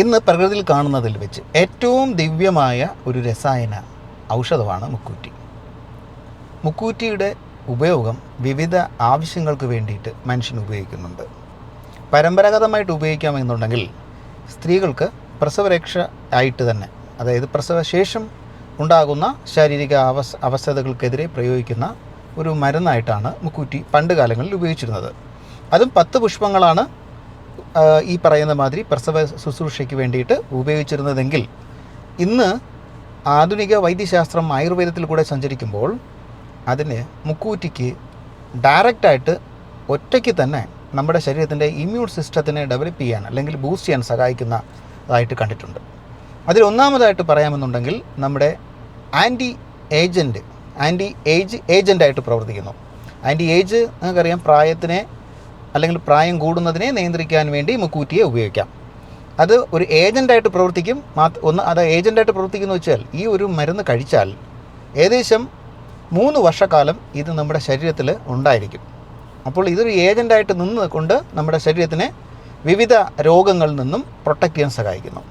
ഇന്ന് പ്രകൃതിയിൽ കാണുന്നതിൽ വെച്ച് ഏറ്റവും ദിവ്യമായ ഒരു രസായന ഔഷധമാണ് മുക്കൂറ്റി. മുക്കൂറ്റിയുടെ ഉപയോഗം വിവിധ ആവശ്യങ്ങൾക്ക് വേണ്ടിയിട്ട് മനുഷ്യൻ ഉപയോഗിക്കുന്നുണ്ട്. പരമ്പരാഗതമായിട്ട് ഉപയോഗിക്കാമെന്നുണ്ടെങ്കിൽ സ്ത്രീകൾക്ക് പ്രസവരക്ഷ ആയിട്ട് തന്നെ അതായത് പ്രസവശേഷം ഉണ്ടാകുന്ന ശാരീരിക അവസ് അവസ്ഥകൾക്കെതിരെ പ്രയോഗിക്കുന്ന ഒരു മരുന്നായിട്ടാണ് മുക്കൂറ്റി പണ്ട് കാലങ്ങളിൽ ഉപയോഗിച്ചിരുന്നത്. അതും പത്ത് പുഷ്പങ്ങളാണ് ഈ പറയുന്ന മാതിരി പ്രസവ ശുശ്രൂഷയ്ക്ക് വേണ്ടിയിട്ട് ഉപയോഗിച്ചിരുന്നതെങ്കിൽ ഇന്ന് ആധുനിക വൈദ്യശാസ്ത്രം ആയുർവേദത്തിൽ കൂടെ സഞ്ചരിക്കുമ്പോൾ അതിന് മുക്കൂറ്റിക്ക് ഡയറക്റ്റായിട്ട് ഒറ്റയ്ക്ക് തന്നെ നമ്മുടെ ശരീരത്തിന്റെ ഇമ്മ്യൂൺ സിസ്റ്റത്തിനെ ഡെവലപ്പ് ചെയ്യാൻ അല്ലെങ്കിൽ ബൂസ്റ്റ് ചെയ്യാൻ സഹായിക്കുന്നതായിട്ട് കണ്ടിട്ടുണ്ട്. അതിൽ ഒന്നാമതായിട്ട് പറയാമെന്നുണ്ടെങ്കിൽ നമ്മുടെ ആന്റി ഏജന്റ് ആന്റി ഏജ് ഏജന്റായിട്ട് പ്രവർത്തിക്കുന്നു. ആന്റി ഏജ് നിങ്ങൾക്കറിയാം പ്രായത്തിനെ അല്ലെങ്കിൽ പ്രായം കൂടുന്നതിനെ നിയന്ത്രിക്കാൻ വേണ്ടി മുക്കൂറ്റിയെ ഉപയോഗിക്കാം. അത് ഒരു ഏജന്റായിട്ട് പ്രവർത്തിക്കും. മാത്ര ഒന്ന് അത് ഏജന്റായിട്ട് പ്രവർത്തിക്കുന്നു വെച്ചാൽ ഈ ഒരു മരുന്ന് കഴിച്ചാൽ ഏകദേശം മൂന്ന് വർഷക്കാലം ഇത് നമ്മുടെ ശരീരത്തിൽ ഉണ്ടായിരിക്കും. അപ്പോൾ ഇതൊരു ഏജന്റായിട്ട് നിന്ന് കൊണ്ട് നമ്മുടെ ശരീരത്തിനെ വിവിധ രോഗങ്ങളിൽ നിന്നും പ്രൊട്ടക്റ്റ് ചെയ്യാൻ സഹായിക്കുന്നു.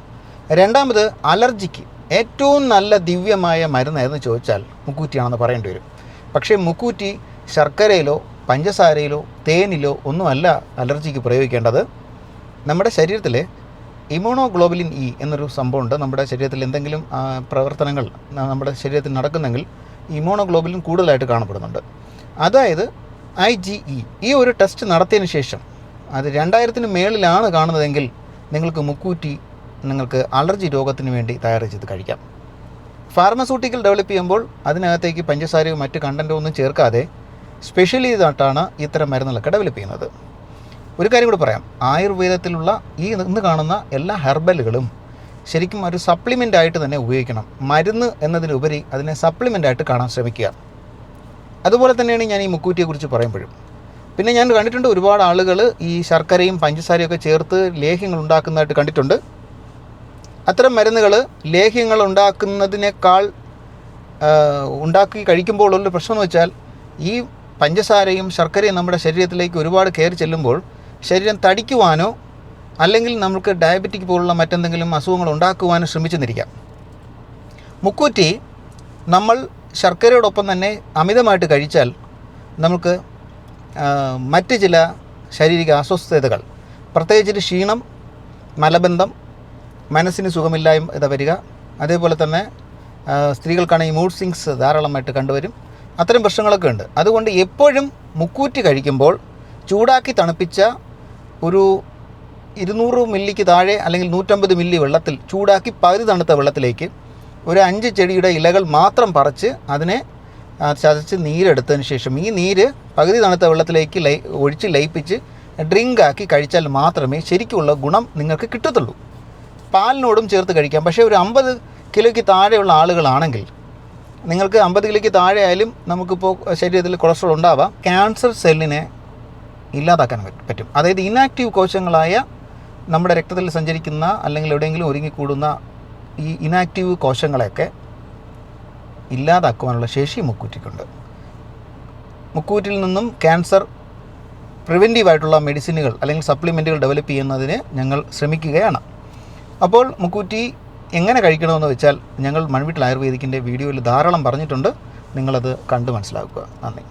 രണ്ടാമത് അലർജിക്ക് ഏറ്റവും നല്ല ദിവ്യമായ മരുന്ന് ഏതെന്ന് ചോദിച്ചാൽ മുക്കൂറ്റിയാണെന്ന് പറയേണ്ടി വരും. പക്ഷേ മുക്കൂറ്റി ശർക്കരയിലോ പഞ്ചസാരയിലോ തേനിലോ ഒന്നുമല്ല അലർജിക്ക് പ്രയോഗിക്കേണ്ടത്. നമ്മുടെ ശരീരത്തിലെ ഇമ്യൂണോഗ്ലോബുലിൻ ഇ എന്നൊരു സംഭവമുണ്ട്. നമ്മുടെ ശരീരത്തിൽ എന്തെങ്കിലും പ്രവർത്തനങ്ങൾ നമ്മുടെ ശരീരത്തിൽ നടക്കുന്നെങ്കിൽ ഇമ്യൂണോഗ്ലോബുലിൻ കൂടുതലായിട്ട് കാണപ്പെടുന്നുണ്ട്. അതായത് ഐ ജി ഇ. ഈ ഒരു ടെസ്റ്റ് നടത്തിയതിന് ശേഷം അത് രണ്ടായിരത്തിന് മേളിലാണ് കാണുന്നതെങ്കിൽ നിങ്ങൾക്ക് മുക്കൂറ്റി നിങ്ങൾക്ക് അലർജി രോഗത്തിന് വേണ്ടി തയ്യാർ ചെയ്ത് കഴിക്കാം. ഫാർമസ്യൂട്ടിക്കൽ ഡെവലപ്പ് ചെയ്യുമ്പോൾ അതിനകത്തേക്ക് പഞ്ചസാരയോ മറ്റ് കണ്ടന്റോ ഒന്നും ചേർക്കാതെ സ്പെഷ്യലി ഇതായിട്ടാണ് ഇത്തരം മരുന്നുകളൊക്കെ ഡെവലപ്പ് ചെയ്യുന്നത് ഒരു കാര്യം കൂടി പറയാം. ആയുർവേദത്തിലുള്ള ഈ ഇന്ന് കാണുന്ന എല്ലാ ഹെർബലുകളും ശരിക്കും ഒരു സപ്ലിമെന്റ് ആയിട്ട് തന്നെ ഉപയോഗിക്കണം. മരുന്ന് എന്നതിനുപരി അതിനെ സപ്ലിമെന്റ് ആയിട്ട് കാണാൻ ശ്രമിക്കുക. അതുപോലെ തന്നെയാണ് ഞാൻ ഈ മുക്കൂറ്റിയെക്കുറിച്ച് പറയുമ്പോഴും. പിന്നെ ഞാൻ കണ്ടിട്ടുണ്ട് ഒരുപാട് ആളുകൾ ഈ ശർക്കരയും പഞ്ചസാരയും ഒക്കെ ചേർത്ത് ലേഹ്യങ്ങൾ ഉണ്ടാക്കുന്നതായിട്ട് കണ്ടിട്ടുണ്ട്. അത്തരം മരുന്നുകൾ ലേഹ്യങ്ങൾ ഉണ്ടാക്കുന്നതിനേക്കാൾ ഉണ്ടാക്കി കഴിക്കുമ്പോൾ ഉള്ള പ്രശ്നം എന്ന് വെച്ചാൽ ഈ പഞ്ചസാരയും ശർക്കരയും നമ്മുടെ ശരീരത്തിലേക്ക് ഒരുപാട് കയറി ചെല്ലുമ്പോൾ ശരീരം തടിക്കുവാനോ അല്ലെങ്കിൽ നമുക്ക് ഡയബറ്റിക് പോലുള്ള മറ്റെന്തെങ്കിലും അസുഖങ്ങൾ ഉണ്ടാക്കുവാനോ ശ്രമിച്ചെന്നിരിക്കാം. മുക്കൂറ്റി നമ്മൾ ശർക്കരയോടൊപ്പം തന്നെ അമിതമായിട്ട് കഴിച്ചാൽ നമുക്ക് മറ്റ് ചില ശാരീരിക അസ്വസ്ഥതകൾ പ്രത്യേകിച്ച് ക്ഷീണം മലബന്ധം മനസ്സിന് സുഖമില്ലായ്മ ഇത് വരിക. അതേപോലെ തന്നെ സ്ത്രീകൾക്കാണെങ്കിൽ മൂഡ് സിങ്സ് ധാരാളമായിട്ട് കണ്ടുവരും. അത്തരം പ്രശ്നങ്ങളൊക്കെ ഉണ്ട്. അതുകൊണ്ട് എപ്പോഴും മുക്കൂറ്റി കഴിക്കുമ്പോൾ ചൂടാക്കി തണുപ്പിച്ച ഒരു ഇരുന്നൂറ് മില്ലിക്ക് താഴെ അല്ലെങ്കിൽ നൂറ്റമ്പത് മില്ലി വെള്ളത്തിൽ ചൂടാക്കി പകുതി തണുത്ത വെള്ളത്തിലേക്ക് ഒരു അഞ്ച് ചെടിയുടെ ഇലകൾ മാത്രം പറിച്ച് അതിനെ ചതച്ച് നീരെടുത്തതിന് ശേഷം ഈ നീര് പകുതി തണുത്ത വെള്ളത്തിലേക്ക് ലൈ ഒഴിച്ച് ലയിപ്പിച്ച് ഡ്രിങ്ക് ആക്കി കഴിച്ചാൽ മാത്രമേ ശരിക്കുള്ള ഗുണം നിങ്ങൾക്ക് കിട്ടത്തുള്ളൂ. പാലിനോടും ചേർത്ത് കഴിക്കാം. പക്ഷേ ഒരു അമ്പത് കിലോയ്ക്ക് താഴെയുള്ള ആളുകളാണെങ്കിൽ നിങ്ങൾക്ക് അമ്പത് കിലോയ്ക്ക് താഴെ ആയാലും നമുക്കിപ്പോൾ ശരീരത്തിൽ കൊളസ്ട്രോൾ ഉണ്ടാവാം. ക്യാൻസർ സെല്ലിനെ ഇല്ലാതാക്കാൻ പറ്റും- അതായത് ഇനാക്റ്റീവ് കോശങ്ങളായ നമ്മുടെ രക്തത്തിൽ സഞ്ചരിക്കുന്ന അല്ലെങ്കിൽ എവിടെയെങ്കിലും ഒരുങ്ങിക്കൂടുന്ന ഈ ഇനാക്റ്റീവ് കോശങ്ങളെയൊക്കെ ഇല്ലാതാക്കുവാനുള്ള ശേഷി മുക്കൂറ്റിക്കുണ്ട്. മുക്കൂറ്റിൽ നിന്നും ക്യാൻസർ പ്രിവെന്റീവായിട്ടുള്ള മെഡിസിനുകൾ അല്ലെങ്കിൽ സപ്ലിമെന്റുകൾ ഡെവലപ്പ് ചെയ്യുന്നതിന് ഞങ്ങൾ ശ്രമിക്കുകയാണ്. അപ്പോൾ മുക്കൂറ്റി എങ്ങനെ കഴിക്കണമെന്ന് വെച്ചാൽ ഞങ്ങൾ മൺവീട്ടിൽ ആയുർവേദിക്കിന്റെ വീഡിയോയിൽ ധാരാളം പറഞ്ഞിട്ടുണ്ട്. നിങ്ങളത് കണ്ട് മനസ്സിലാക്കുക. നന്ദി.